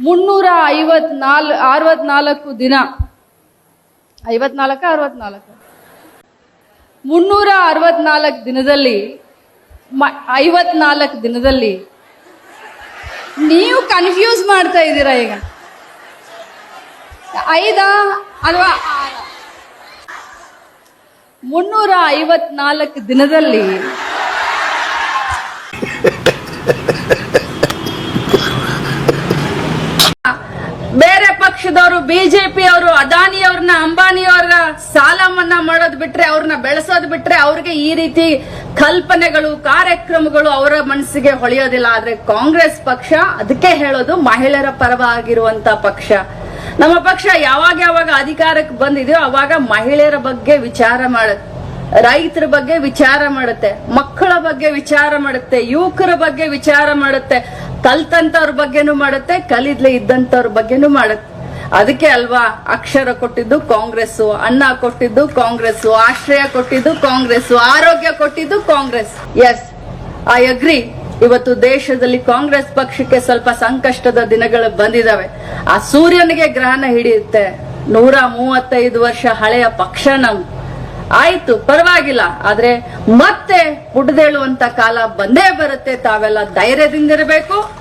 ಮುನ್ನೂರ ಐವತ್ನಾಲ್ ಅರವತ್ನಾಲ್ಕು ದಿನ. ಐವತ್ನಾಲ್ಕ, ಅರವತ್ನಾಲ್ಕು? ಮುನ್ನೂರ ಅರವತ್ನಾಲ್ಕು ದಿನದಲ್ಲಿ, ಮ- ಐವತ್ನಾಲ್ಕು ದಿನದಲ್ಲಿ ನೀವು ಕನ್ಫ್ಯೂಸ್ ಮಾಡ್ತಾ ಇದ್ದೀರಾ ಈಗ? ಐದಾ ಅಥವಾ? ಮುನ್ನೂರ ಐವತ್ನಾಲ್ಕು ದಿನದಲ್ಲಿ ಬೇರೆ ಪಕ್ಷದವರು ಬಿಜೆಪಿ ಅವರು ಅದಾನಿ ಅವ್ರನ್ನ ಅಂಬಾನಿ ಅವ್ರ ಸಾಲ ಮನ್ನಾ ಮಾಡೋದ್ ಬಿಟ್ರೆ ಅವ್ರನ್ನ ಬೆಳೆಸೋದ್ ಬಿಟ್ರೆ ಅವ್ರಿಗೆ ಈ ರೀತಿ ಕಲ್ಪನೆಗಳು, ಕಾರ್ಯಕ್ರಮಗಳು ಅವರ ಮನಸ್ಸಿಗೆ ಹೊಳೆಯೋದಿಲ್ಲ. ಆದ್ರೆ ಕಾಂಗ್ರೆಸ್ ಪಕ್ಷ ಅದಕ್ಕೆ ಹೇಳೋದು ಮಹಿಳೆಯರ ಪರವಾಗಿರುವಂತ ಪಕ್ಷ. ನಮ್ಮ ಪಕ್ಷ ಯಾವಾಗ ಯಾವಾಗ ಅಧಿಕಾರಕ್ಕೆ ಬಂದಿದೆಯೋ ಅವಾಗ ಮಹಿಳೆಯರ ಬಗ್ಗೆ ವಿಚಾರ ಮಾಡುತ್ತೆ ರೈತರ ಬಗ್ಗೆ ವಿಚಾರ ಮಾಡುತ್ತೆ, ಮಕ್ಕಳ ಬಗ್ಗೆ ವಿಚಾರ ಮಾಡುತ್ತೆ, ಯುವಕರ ಬಗ್ಗೆ ವಿಚಾರ ಮಾಡುತ್ತೆ. ಕಲ್ತಂತವ್ರ ಬಗ್ಗೆನೂ ಮಾಡುತ್ತೆ, ಕಲಿದ್ಲೆ ಇದ್ದಂತವ್ರ ಬಗ್ಗೆನೂ ಮಾಡುತ್ತೆ. ಅದಕ್ಕೆ ಅಲ್ವಾ ಅಕ್ಷರ ಕೊಟ್ಟಿದ್ದು ಕಾಂಗ್ರೆಸ್ ಅನ್ನ ಕೊಟ್ಟಿದ್ದು ಕಾಂಗ್ರೆಸ್ ಆಶ್ರಯ ಕೊಟ್ಟಿದ್ದು ಕಾಂಗ್ರೆಸ್ ಆರೋಗ್ಯ ಕೊಟ್ಟಿದ್ದು ಕಾಂಗ್ರೆಸ್. ಎಸ್ ಐ ಅಗ್ರಿ ಇವತ್ತು ದೇಶದಲ್ಲಿ ಕಾಂಗ್ರೆಸ್ ಪಕ್ಷಕ್ಕೆ ಸ್ವಲ್ಪ ಸಂಕಷ್ಟದ ದಿನಗಳು ಬಂದಿದಾವೆ. ಆ ಸೂರ್ಯನಿಗೆ ಗ್ರಹಣ ಹಿಡಿಯುತ್ತೆ. ನೂರ ಮೂವತ್ತೈದು ವರ್ಷ ಹಳೆಯ ಪಕ್ಷ ನಮ್ ಆಯ್ತು ಪರವಾಗಿಲ್ಲ. ಆದ್ರೆ ಮತ್ತೆ ಹುಡ್ದೇಳುವಂತ ಕಾಲ ಬಂದೇ ಬರುತ್ತೆ. ತಾವೆಲ್ಲ ಧೈರ್ಯದಿಂದಿರಬೇಕು.